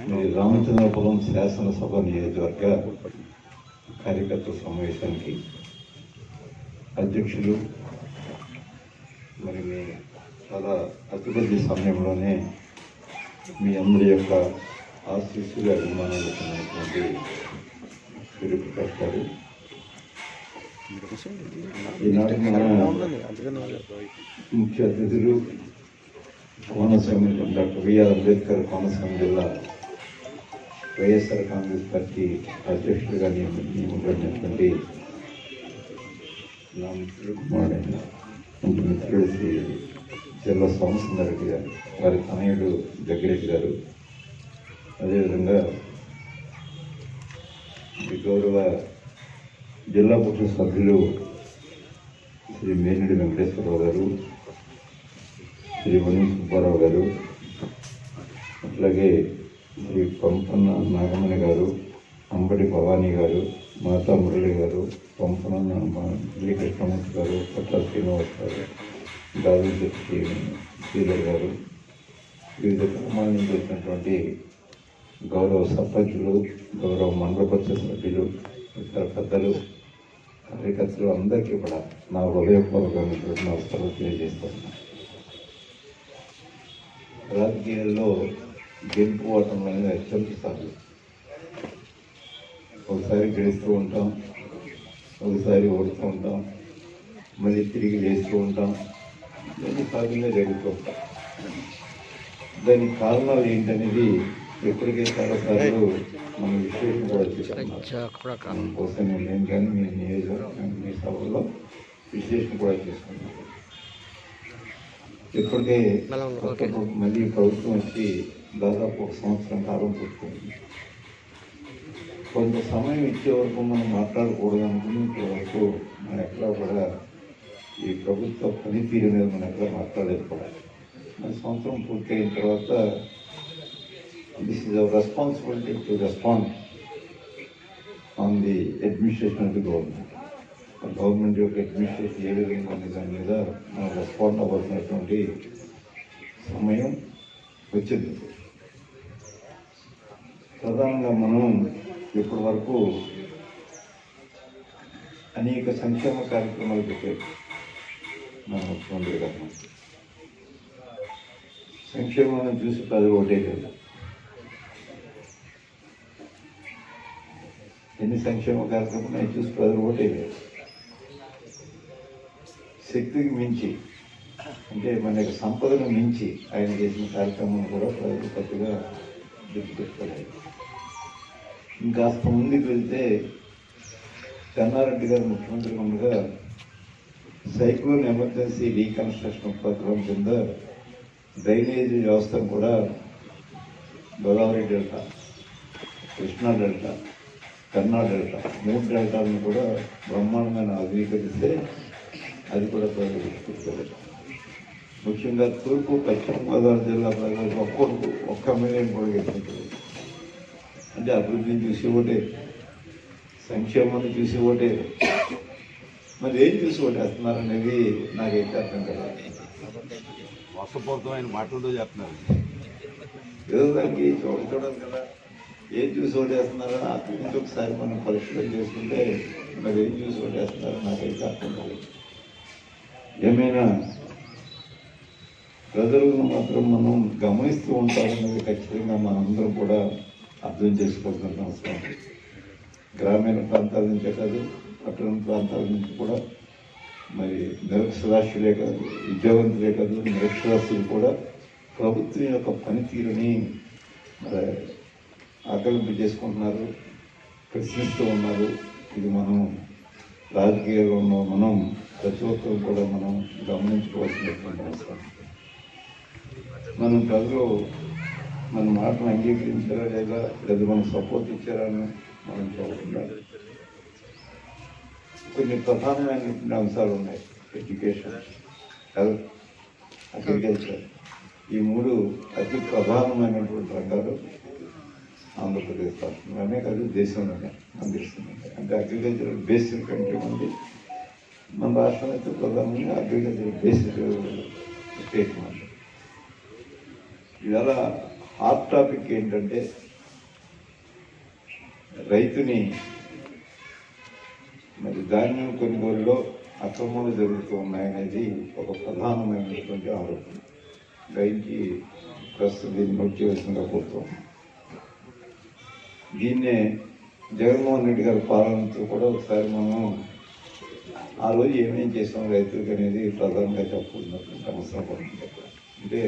మరి రామచంద్రపురం శాసనసభ నియోజకవర్గ కార్యకర్తల సమావేశానికి అధ్యక్షులు మరి మీ చాలా అతి కొద్ది సమయంలోనే మీ అందరి యొక్క ఆశీస్సులు అభిమానాలు పొందినటువంటి సూర్యప్రకాష్ గారు. ఈనాటి ముఖ్య అతిథులు Konaseema doctor B R Ambedkar Konaseema జిల్లా వైఎస్ఆర్ కాంగ్రెస్ పార్టీ అధ్యక్షుడిగా నియమించినటువంటి నా మిత్రుడు కుమారుడైన మిత్రుడు శ్రీ జిల్లా సోమసుందరెడ్డి గారు వారి తనయుడు జగ్గిరెడ్డి గారు. అదేవిధంగా ఈ గౌరవ జిల్లా పరిషత్ సభ్యులు శ్రీ మేనుడి వెంకటేశ్వరరావు గారు శ్రీ వని సుబ్బారావు గారు అట్లాగే శ్రీ పంపన్న నాగమణి గారు అంబడి భవానీ గారు మాతా మురళి గారు పంపన మురళీ కృష్ణమూర్తి గారు పట్ల శ్రీనివాస్ గారు గాలి శ్రీధర్ గారు వివిధ గ్రామాల నుంచి వచ్చినటువంటి గౌరవ సర్పంచులు గౌరవ మండల పరిషత్ సభ్యులు ఇతర పెద్దలు కార్యకర్తలు అందరికీ కూడా నా హృదయపూర్వకమైనటువంటి నమస్కారాలు తెలియజేస్తున్నాను రాజకీయాల్లో గెలుపు ఓటం అనేది అత్యంత సహజం ఒకసారి గెలుస్తూ ఉంటాం ఒకసారి ఓడుతూ ఉంటాం మళ్ళీ తిరిగి లేస్తూ ఉంటాం. ఇవన్నీ సహజంగా జరుగుతూ ఉంటాం దానికి కారణాలు ఏంటనేది ఎప్పటికే చాలాసార్లు మనం విశ్లేషణ కూడా చేసుకున్నాం మనం కోసం నేను కానీ మీ నియోజకవర్గం మీ సభలో విశ్లేషణ కూడా చేసుకున్నాం ఇప్పటికే మళ్ళీ ప్రభుత్వం వచ్చి దాదాపు ఒక సంవత్సరం కాలం పుట్టుకుంది. కొంత సమయం ఇచ్చే వరకు మనం మాట్లాడకూడదు అనుకుని ఇప్పటి వరకు మనం ఎక్కడా కూడా ఈ ప్రభుత్వ పనితీరు మీద మనం ఎక్కడ మాట్లాడలేదు కూడా. మన సంవత్సరం పూర్తయిన తర్వాత this is our responsibility to respond on the administration of the government government యొక్క అడ్మినిస్ట్రేషన్ ఏ విధంగా ఉంది దాని మీద మనం రెస్పాండ్ అవ్వాల్సినటువంటి సమయం వచ్చింది. ప్రధానంగా మనం ఇప్పటి వరకు అనేక సంక్షేమ కార్యక్రమాలు పెట్టారు మన ముఖ్యమంత్రి గారు సంక్షేమాన్ని చూసి ప్రజలు ఒకటే కదా ఎన్ని సంక్షేమ కార్యక్రమాలు చూసి ప్రజలు ఒకటే కదా శక్తికి మించి అంటే మన యొక్క సంపదను మించి ఆయన చేసిన కార్యక్రమం కూడా ప్రజలు కొద్దిగా గుర్తుపెట్టుకోలేదు. ఇంకాస్త ముందుకు వెళ్తే చెన్నారెడ్డి గారు ముఖ్యమంత్రి ఉండగా సైక్లోన్ ఎమర్జెన్సీ రీకన్స్ట్రక్షన్ ప్రోగ్రాం కింద డ్రైనేజీ వ్యవస్థను కూడా గోదావరి డెల్టా కృష్ణా డెల్టా కర్ణా డెల్టా మూడు డెల్టాలను కూడా బ్రహ్మాండమైన ఆధునీకరిస్తే అది కూడా ముఖ్యంగా తూర్పు పశ్చిమ గోదావరి జిల్లా ప్రజలకు ఒక్కొక్క ఒక్క మిలియన్ కూడా అంటే అభివృద్ధిని చూసి ఒకటే సంక్షేమాన్ని చూసి ఒకటే. మరి ఏం చూసి ఓటేస్తున్నారు అనేది నాకైతే అర్థం కదా వర్షపూరితమైన మాటలతో చెప్తున్నారు ఏదో దానికి చూడ చూడాలి కదా. ఏం చూసి అక్కడి నుంచి ఒకసారి మనం పరిశీలన చేసుకుంటే మరి ఏం చూసి ఓటేస్తున్నారో నాకైతే అర్థం కాలేదు. ఏమైనా ప్రజలను మాత్రం మనం గమనిస్తూ ఉంటామన్నది ఖచ్చితంగా మనందరం కూడా అర్థం చేసుకోవాల్సిన అవసరం గ్రామీణ ప్రాంతాల నుంచే కాదు పట్టణ ప్రాంతాల నుంచి కూడా మరి నిరక్షరాస్యులే కాదు విద్యావంతులే కాదు నిరక్షరాస్యులు కూడా ప్రభుత్వం యొక్క పనితీరుని మరి ఆకలింపు చేసుకుంటున్నారు ప్రశ్నిస్తూ ఉన్నారు. ఇది మనం రాజకీయంలో ఉన్న మనం ప్రతి ఒక్కరు కూడా మనం గమనించుకోవాల్సినటువంటి అవసరం. మనం ప్రజలు మన మాటను అంగీకరించారా లేదా లేదా మనం సపోర్ట్ ఇచ్చారా అని మనం చూడకుండా కొన్ని ప్రధానమైనటువంటి అంశాలు ఉన్నాయి. ఎడ్యుకేషన్ హెల్త్ అగ్రికల్చర్ ఈ మూడు అతి ప్రధానమైనటువంటి రంగాలు ఆంధ్రప్రదేశ్ రాష్ట్రంలోనే కాదు దేశంలోనే అందిస్తుంది అంటే అగ్రికల్చర్ బేసిక్ కంట్రీ ఉంది. మన రాష్ట్రం అయితే ప్రధానంగా అగ్రికల్చర్ బేసిక్ స్టేట్ మాట. ఇవాళ హాట్ టాపిక్ ఏంటంటే రైతుని మరి ధాన్యం కొనుగోలులో అక్రమాలు జరుగుతూ ఉన్నాయనేది ఒక ప్రధానమైనటువంటి ఆరోపణ. రైతుకి ప్రస్తుతం దీన్ని నోట్ చేయవలసిందిగా కోరుతాం దీన్నే జగన్మోహన్ రెడ్డి గారి పాలనతో కూడా ఒకసారి మనం ఆ రోజు ఏమేం చేసాం రైతులకు అనేది ప్రధానంగా చెప్పుకున్నటువంటి అవసరం పడుతుంది అంటే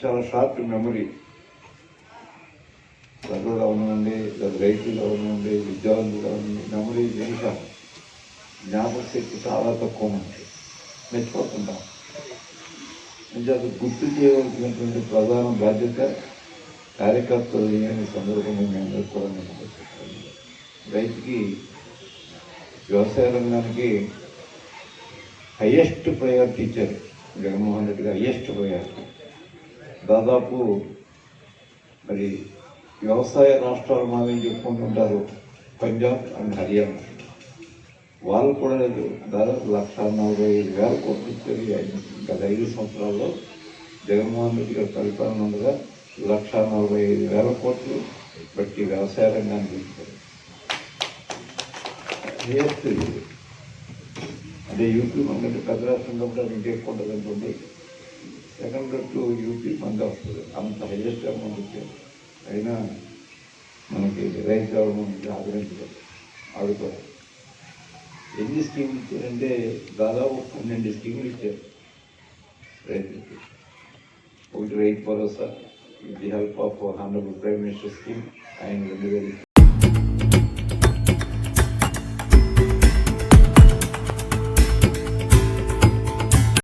చాలా షార్ట్ మెమరీ. ప్రజలు అవనండి లేదా రైతులు అవనండి విద్యార్థులు అవనండి మెమరీ తెలుసా జ్ఞాపక శక్తి చాలా తక్కువ ఉంది మెచ్చిపోతుంటాం అంటే అది గుర్తు చేయవలసినటువంటి ప్రధాన బాధ్యత కార్యకర్తలు లేని సందర్భంగా మేము కూడా నేను రైతుకి వ్యవసాయ రంగానికి హయ్యెస్ట్ ప్రయారిటీ ఇచ్చారు జగన్మోహన్ రెడ్డి గారు హయ్యెస్ట్ ప్రయారిటీ దాదాపు మరి వ్యవసాయ రాష్ట్రాలు మాదని చెప్పుకుంటుంటారు పంజాబ్ అండ్ హర్యానా. వాళ్ళు కూడా దాదాపు లక్ష నలభై ఐదు వేల కోట్లు ఇచ్చారు గత ఐదు సంవత్సరాల్లో. జగన్మోహన్ రెడ్డి గారు పరిపాలన ఉండగా లక్ష నలభై ఐదు వేల కోట్లు బట్టి వ్యవసాయ రంగానికి ఇచ్చారు హైయెస్ట్ ఇది. అదే యూపీ మనకంటే పెద్ద రాష్ట్రంలో కూడా ఇంకా ఎక్కువ ఉంటుంది అనుకోండి సెకండ్ టు యూపీ మంది వస్తుంది. అంత హైయెస్ట్ అమౌంట్ ఇచ్చారు అయినా మనకి రైతు గవర్నమెంట్ ఆదరించలేదు ఆడుకోవాలి ఎన్ని స్కీములు ఇచ్చారంటే దాదాపు పన్నెండు స్కీములు ఇచ్చారు రైతులకి. ఒకటి Rythu Bharosa with the help of hundred prime minister scheme ఆయన రెండు వేలు